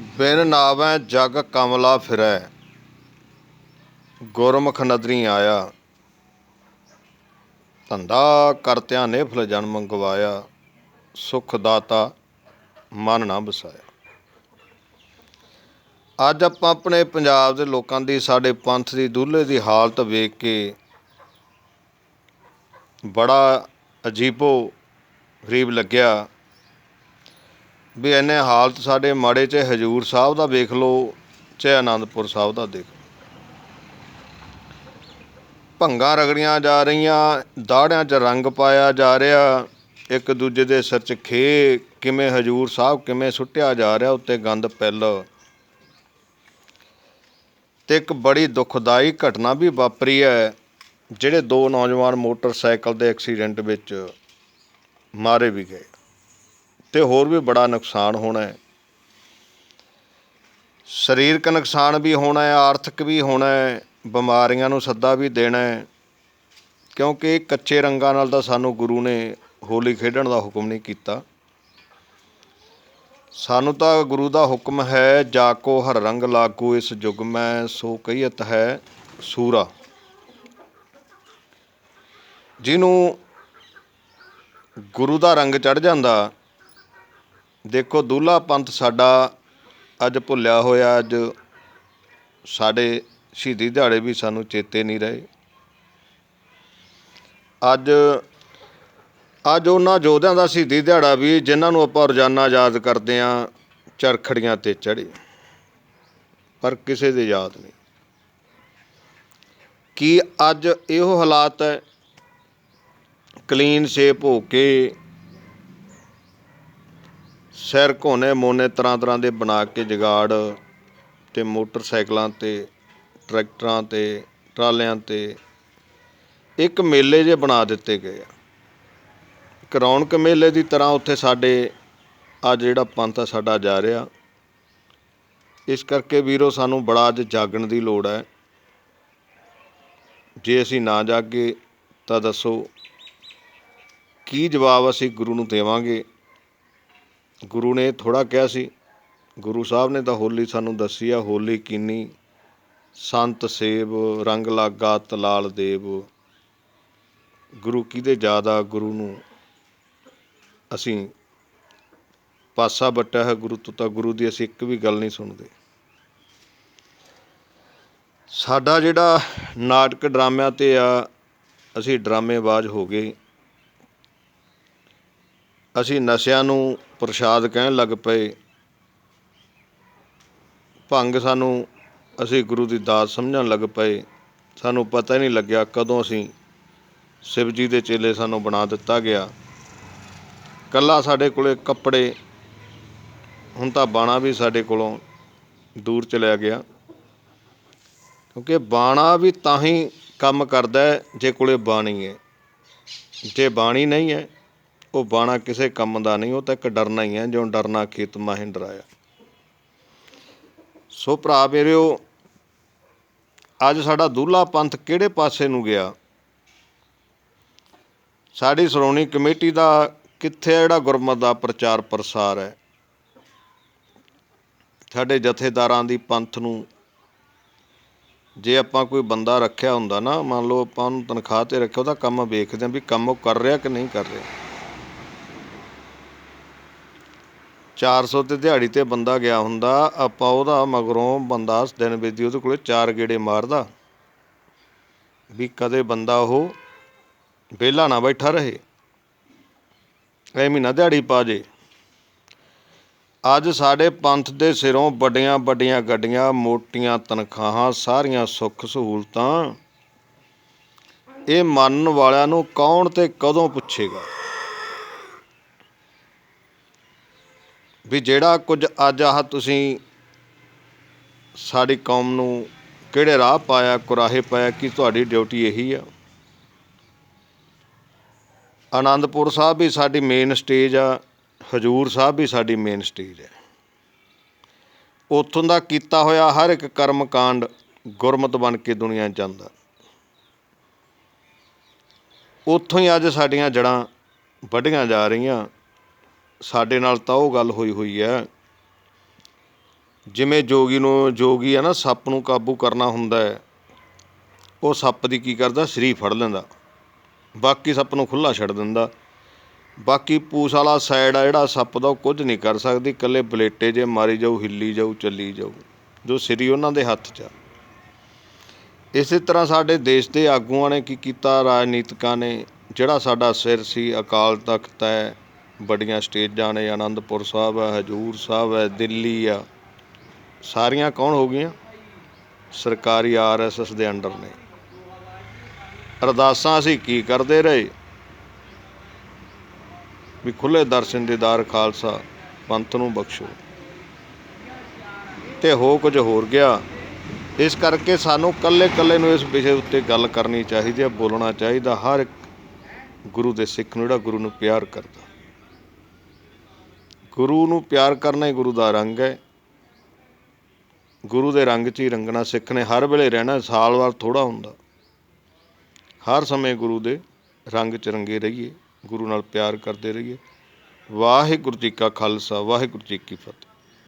ਬਿਨ ਨਾਵੈ ਜਗ ਕਮਲਾ ਫਿਰੈ। ਗੁਰਮੁਖ ਨਦਰੀ ਆਇਆ। ਧੰਦਾ ਕਰਤਿਆਂ ਨੇ ਫਲ ਜਨਮ ਗਵਾਇਆ ਸੁਖ ਦਾਤਾ ਮਨ ਨਾ ਬਸਾਇਆ। ਅੱਜ ਆਪਾਂ ਆਪਣੇ ਪੰਜਾਬ ਦੇ ਲੋਕਾਂ ਦੀ, ਸਾਡੇ ਪੰਥ ਦੀ, ਦੁੱਲੇ ਦੀ ਹਾਲਤ ਵੇਖ ਕੇ ਬੜਾ ਅਜੀਬੋ ਗਰੀਬ ਲੱਗਿਆ। ਵੀ ਇੰਨੇ ਹਾਲਤ ਸਾਡੇ ਮਾੜੇ ਚ, ਹਜੂਰ ਸਾਹਿਬ ਦਾ ਵੇਖ ਲਓ, ਚਾਹੇ ਆਨੰਦਪੁਰ ਸਾਹਿਬ ਦਾ ਦੇਖ ਲਓ। ਭੰਗਾਂ ਰਗੜੀਆਂ ਜਾ ਰਹੀਆਂ, ਦਾੜਿਆਂ 'ਚ ਰੰਗ ਪਾਇਆ ਜਾ ਰਿਹਾ, ਇੱਕ ਦੂਜੇ ਦੇ ਸਿਰ 'ਚ ਖੇ ਕਿਵੇਂ ਹਜੂਰ ਸਾਹਿਬ ਕਿਵੇਂ ਸੁੱਟਿਆ ਜਾ ਰਿਹਾ, ਉੱਤੇ ਗੰਦ ਪਿੱਲ। ਤੇ ਇੱਕ ਬੜੀ ਦੁਖਦਾਈ ਘਟਨਾ ਵੀ ਵਾਪਰੀ ਹੈ, ਜਿਹੜੇ ਦੋ ਨੌਜਵਾਨ ਮੋਟਰਸਾਈਕਲ ਦੇ ਐਕਸੀਡੈਂਟ ਵਿੱਚ ਮਾਰੇ ਵੀ ਗਏ। ਤੇ ਹੋਰ ਵੀ ਬੜਾ ਨੁਕਸਾਨ ਹੋਣਾ ਹੈ। ਸਰੀਰਕ ਨੁਕਸਾਨ ਵੀ ਹੋਣਾ ਹੈ, ਆਰਥਿਕ ਵੀ ਹੋਣਾ ਹੈ, ਬਿਮਾਰੀਆਂ ਨੂੰ ਸੱਦਾ ਵੀ ਦੇਣਾ ਹੈ, ਕਿਉਂਕਿ ਕੱਚੇ ਰੰਗਾਂ ਨਾਲ ਤਾਂ ਸਾਨੂੰ ਗੁਰੂ ਨੇ ਹੋਲੀ ਖੇਡਣ ਦਾ ਹੁਕਮ ਨਹੀਂ ਕੀਤਾ। ਸਾਨੂੰ ਤਾਂ ਗੁਰੂ ਦਾ ਹੁਕਮ ਹੈ, ਜਾ ਕੋ ਹਰ ਰੰਗ ਲਾਗੂ ਇਸ ਜੁਗ ਮੈਂ, ਸੋ ਕਹੀਤ ਹੈ ਸੂਰਾ। ਜਿਹਨੂੰ ਗੁਰੂ ਦਾ ਰੰਗ ਚੜ ਜਾਂਦਾ ਦੇਖੋ ਦੁੱਲਾ ਪੰਥ ਸਾਡਾ ਅੱਜ ਭੁੱਲਿਆ ਹੋਇਆ, ਅੱਜ ਸਾਡੇ ਸ਼ਹੀਦੀ ਦਿਹਾੜੇ ਵੀ ਸਾਨੂੰ ਚੇਤੇ ਨਹੀਂ ਰਹੇ। ਅੱਜ ਅੱਜ ਉਹਨਾਂ ਯੋਧਿਆਂ ਦਾ ਸ਼ਹੀਦੀ ਦਿਹਾੜਾ ਵੀ ਜਿਨ੍ਹਾਂ ਨੂੰ ਆਪਾਂ ਰੋਜ਼ਾਨਾ ਯਾਦ ਕਰਦੇ ਆਂ ਚਰਖੜੀਆਂ ਤੇ ਚੜੇ ਪਰ ਕਿਸੇ ਦੇ ਯਾਦ ਨਹੀਂ। ਕੀ ਅੱਜ ਇਹੋ ਹਾਲਾਤ ਹੈ? ਕਲੀਨ ਸ਼ੇਪ ਹੋ ਕੇ ਸੈਰ ਘੋਨੇ ਮੋਨੇ ਤਰ੍ਹਾਂ ਤਰ੍ਹਾਂ ਦੇ ਬਣਾ ਕੇ ਜਗਾੜ ਅਤੇ ਮੋਟਰਸਾਈਕਲਾਂ ਤੇ, ਟਰੈਕਟਰਾਂ ਤੇ, ਟਰਾਲਿਆਂ ਤੇ ਇੱਕ ਮੇਲੇ ਜਿਹੇ ਬਣਾ ਦਿੱਤੇ ਗਏ ਆ। ਇੱਕ ਰੌਣਕ ਮੇਲੇ ਦੀ ਤਰ੍ਹਾਂ ਉੱਥੇ ਸਾਡੇ ਅੱਜ ਜਿਹੜਾ ਪੰਥ ਆ ਸਾਡਾ ਜਾ ਰਿਹਾ। ਇਸ ਕਰਕੇ ਵੀਰੋ ਸਾਨੂੰ ਬੜਾ ਅੱਜ ਜਾਗਣ ਦੀ ਲੋੜ ਹੈ। ਜੇ ਅਸੀਂ ਨਾ ਜਾਗੇ ਤਾਂ ਦੱਸੋ, ਕੀ ਜਵਾਬ ਅਸੀਂ ਗੁਰੂ ਨੂੰ ਦੇਵਾਂਗੇ? ਗੁਰੂ ਨੇ ਥੋੜਾ ਕਿਹਾ ਸੀ, ਗੁਰੂ ਸਾਹਿਬ ਨੇ ਤਾਂ ਹੋਲੀ ਸਾਨੂੰ ਦੱਸੀ ਆ, ਹੋਲੀ ਕਿੰਨੀ ਸੰਤ ਸੇਵ, ਰੰਗ ਲਾਗਾ, ਤਲਾਲ ਦੇਵ। ਗੁਰੂ ਕਿਹਦੇ ਜ਼ਿਆਦਾ ਗੁਰੂ ਨੂੰ ਅਸੀਂ ਪਾਸਾ ਬੱਟਿਆ ਹੈ ਗੁਰੂ ਤੋਂ ਤਾਂ ਗੁਰੂ ਦੀ ਅਸੀਂ ਇੱਕ ਵੀ ਗੱਲ ਨਹੀਂ ਸੁਣਦੇ। ਸਾਡਾ ਜਿਹੜਾ ਨਾਟਕ ਡਰਾਮਿਆਂ ਤੇ ਆ, ਅਸੀਂ ਡਰਾਮੇਬਾਜ਼ ਹੋ ਗਏ। ਅਸੀਂ ਨਸ਼ਿਆਂ ਨੂੰ ਪ੍ਰਸ਼ਾਦ ਕਹਿਣ ਲੱਗ ਪਏ। ਭੰਗ ਸਾਨੂੰ, ਅਸੀਂ ਗੁਰੂ ਦੀ ਦਾਤ ਸਮਝਣ ਲੱਗ ਪਏ। ਸਾਨੂੰ ਪਤਾ ਹੀ ਨਹੀਂ ਲੱਗਿਆ ਕਦੋਂ ਅਸੀਂ ਸ਼ਿਵ ਜੀ ਦੇ ਚੇਲੇ ਸਾਨੂੰ ਬਣਾ ਦਿੱਤਾ ਗਿਆ। ਕੱਲਾ ਸਾਡੇ ਕੋਲੇ ਕੱਪੜੇ, ਹੁਣ ਤਾਂ ਬਾਣਾ ਵੀ ਸਾਡੇ ਕੋਲੋਂ ਦੂਰ ਚਲਿਆ ਗਿਆ। ਕਿਉਂਕਿ ਬਾਣਾ ਵੀ ਤਾਂ ਹੀ ਕੰਮ ਕਰਦਾ ਜੇ ਕੋਲੇ ਬਾਣੀ ਹੈ। ਜੇ ਬਾਣੀ ਨਹੀਂ ਹੈ ਉਹ ਬਾਣਾ ਕਿਸੇ ਕੰਮ ਦਾ ਨਹੀਂ, ਉਹ ਤਾਂ ਇੱਕ ਡਰਨਾ ਹੀ ਹੈ ਜਿਉਂ ਡਰਨਾ ਖੇਤ ਮਾਹਿ ਡਰਾਇਆ ਸੋ ਭਰਾ ਮੇਰਿਓ, ਅੱਜ ਸਾਡਾ ਦੂਲਾ ਪੰਥ ਕਿਹੜੇ ਪਾਸੇ ਨੂੰ ਗਿਆ? ਸਾਡੀ ਸ਼੍ਰੋਮਣੀ ਕਮੇਟੀ ਦਾ ਕਿੱਥੇ ਜਿਹੜਾ ਗੁਰਮਤ ਦਾ ਪ੍ਰਚਾਰ ਪ੍ਰਸਾਰ ਹੈ? ਸਾਡੇ ਜਥੇਦਾਰਾਂ ਦੀ ਪੰਥ ਨੂੰ ਜੇ ਆਪਾਂ ਕੋਈ ਬੰਦਾ ਰੱਖਿਆ ਹੁੰਦਾ ਨਾ, ਮੰਨ ਲਓ ਆਪਾਂ ਉਹਨੂੰ ਤਨਖਾਹ ਤੇ ਰੱਖਿਆ, ਉਹਦਾ ਕੰਮ ਵੇਖਦੇ ਆਂ ਵੀ ਕੰਮ ਉਹ ਕਰ ਰਿਹਾ ਕਿ ਨਹੀਂ ਕਰ ਰਿਹਾ। 400 ਤੇ ਦਿਹਾੜੀ ਤੇ ਬੰਦਾ ਗਿਆ ਹੁੰਦਾ, ਆਪਾਂ ਉਹਦਾ ਮਗਰੋਂ ਬੰਦਾ ਦਿਨ ਵੇਦੀ ਉਹਦੇ ਕੋਲੇ ਚਾਰ ਗੇੜੇ ਮਾਰਦਾ। ਵੀ ਕਦੇ ਬੰਦਾ ਉਹ ਵਿਹਲਾ ਨਾ ਬੈਠਾ ਰਹੇ। ਐ ਮਹੀਨਾ ਦਿਹਾੜੀ ਪਾ ਜੇ। ਅੱਜ ਸਾਡੇ ਪੰਥ ਦੇ ਸਿਰੋਂ ਵੱਡੀਆਂ ਵੱਡੀਆਂ ਗੱਡੀਆਂ, ਮੋਟੀਆਂ ਤਨਖਾਹਾਂ, ਸਾਰੀਆਂ ਸੁੱਖ ਸਹੂਲਤਾਂ। ਇਹ ਮੰਨਣ ਵਾਲਿਆਂ ਨੂੰ ਕੌਣ ਤੇ ਕਦੋਂ ਪੁੱਛੇਗਾ? ਵੀ ਜਿਹੜਾ ਕੁਝ ਅੱਜ ਆਹ ਤੁਸੀਂ ਸਾਡੀ ਕੌਮ ਨੂੰ ਕਿਹੜੇ ਰਾਹ ਪਾਇਆ, ਕੁਰਾਹੇ ਪਾਇਆ, ਕਿ ਤੁਹਾਡੀ ਡਿਊਟੀ ਇਹੀ ਆ? ਆਨੰਦਪੁਰ ਸਾਹਿਬ ਵੀ ਸਾਡੀ ਮੇਨ ਸਟੇਜ ਆ, ਹਜੂਰ ਸਾਹਿਬ ਵੀ ਸਾਡੀ ਮੇਨ ਸਟੇਜ ਹੈ ਉੱਥੋਂ ਦਾ ਕੀਤਾ ਹੋਇਆ ਹਰ ਇੱਕ ਕਰਮ ਕਾਂਡ ਗੁਰਮਤ ਬਣ ਕੇ ਦੁਨੀਆ ਜਾਂਦਾ। ਉੱਥੋਂ ਹੀ ਅੱਜ ਸਾਡੀਆਂ ਜੜਾਂ ਵੱਢੀਆਂ ਜਾ ਰਹੀਆਂ। ਸਾਡੇ ਨਾਲ ਤਾਂ ਉਹ ਗੱਲ ਹੋਈ ਹੋਈ ਹੈ। ਜਿਵੇਂ ਜੋਗੀ ਨੂੰ, ਜੋਗੀ ਆ ਨਾ, ਸੱਪ ਨੂੰ ਕਾਬੂ ਕਰਨਾ ਹੁੰਦਾ ਹੈ। ਉਹ ਸੱਪ ਦੀ ਕੀ ਕਰਦਾ? ਸਰੀ ਫੜ ਲੈਂਦਾ। ਬਾਕੀ ਸੱਪ ਨੂੰ ਖੁੱਲਾ ਛੱਡ ਦਿੰਦਾ। ਬਾਕੀ ਪੂਸ ਵਾਲਾ ਸਾਈਡ ਆ ਜਿਹੜਾ, ਸੱਪ ਦਾ ਉਹ ਕੁਝ ਨਹੀਂ ਕਰ ਸਕਦੀ। ਇਕੱਲੇ ਬਲੇਟੇ ਜੇ ਮਾਰੀ ਜਾਊ, ਹਿੱਲੀ ਜਾਊ, ਚੱਲੀ ਜਾਊ। ਜੋ ਸਰੀ ਉਹਨਾਂ ਦੇ ਹੱਥ 'ਚ ਆ। ਇਸੇ ਤਰ੍ਹਾਂ ਸਾਡੇ ਦੇਸ਼ ਦੇ ਆਗੂਆਂ ਨੇ ਕੀ ਕੀਤਾ? ਰਾਜਨੀਤਿਕਾਂ ਨੇ, ਜਿਹੜਾ ਸਾਡਾ ਸਿਰ ਸੀ, ਅਕਾਲ ਤਖਤ ਹੈ। ਬੜੀਆਂ ਸਟੇਜਾਂ ਨੇ ਅਨੰਦਪੁਰ ਸਾਹਿਬ ਹੈ, ਹਜੂਰ ਸਾਹਿਬ ਹੈ, ਦਿੱਲੀ ਆ। ਸਾਰੀਆਂ ਕੌਣ ਹੋ ਗਈਆਂ? ਸਰਕਾਰੀ ਆਰਐਸਐਸ ਦੇ ਅੰਡਰ ਨੇ। ਅਰਦਾਸਾਂ ਅਸੀਂ ਕੀ ਕਰਦੇ ਰਹੇ? ਵੀ ਖੁੱਲੇ ਦਰਸ਼ਨ ਦੇਦਾਰ ਖਾਲਸਾ, ਪੰਥ ਨੂੰ ਬਖਸ਼ੋ। ਤੇ ਹੋ ਕੁਝ ਹੋਰ ਗਿਆ। ਇਸ ਕਰਕੇ ਸਾਨੂੰ ਕੱਲੇ ਕੱਲੇ ਨੂੰ ਇਸ ਵਿਸ਼ੇ ਉੱਤੇ ਗੱਲ ਕਰਨੀ ਚਾਹੀਦੀ ਹੈ, ਬੋਲਣਾ ਚਾਹੀਦਾ। ਹਰ ਇੱਕ ਗੁਰੂ ਦੇ ਸਿੱਖ ਨੂੰ, ਜਿਹੜਾ ਗੁਰੂ ਨੂੰ ਪਿਆਰ ਕਰਦਾ। ਗੁਰੂ ਨੂੰ ਪਿਆਰ ਕਰਨਾ ਹੀ ਗੁਰੂ ਦਾ ਰੰਗ ਹੈ। ਗੁਰੂ ਦੇ ਰੰਗ 'ਚ ਹੀ ਰੰਗਣਾ ਸਿੱਖ ਨੇ। ਹਰ ਵੇਲੇ ਰਹਿਣਾ ਸਾਲ ਵਾਰ ਥੋੜਾ ਹੁੰਦਾ। ਹਰ ਸਮੇਂ ਗੁਰੂ ਦੇ ਰੰਗ 'ਚ ਰੰਗੇ ਰਹੀਏ। ਗੁਰੂ ਨਾਲ ਪਿਆਰ ਕਰਦੇ ਰਹੀਏ। ਵਾਹਿਗੁਰੂ ਜੀ ਕਾ ਖਾਲਸਾ, ਵਾਹਿਗੁਰੂ ਜੀ ਕੀ ਫਤਿਹ।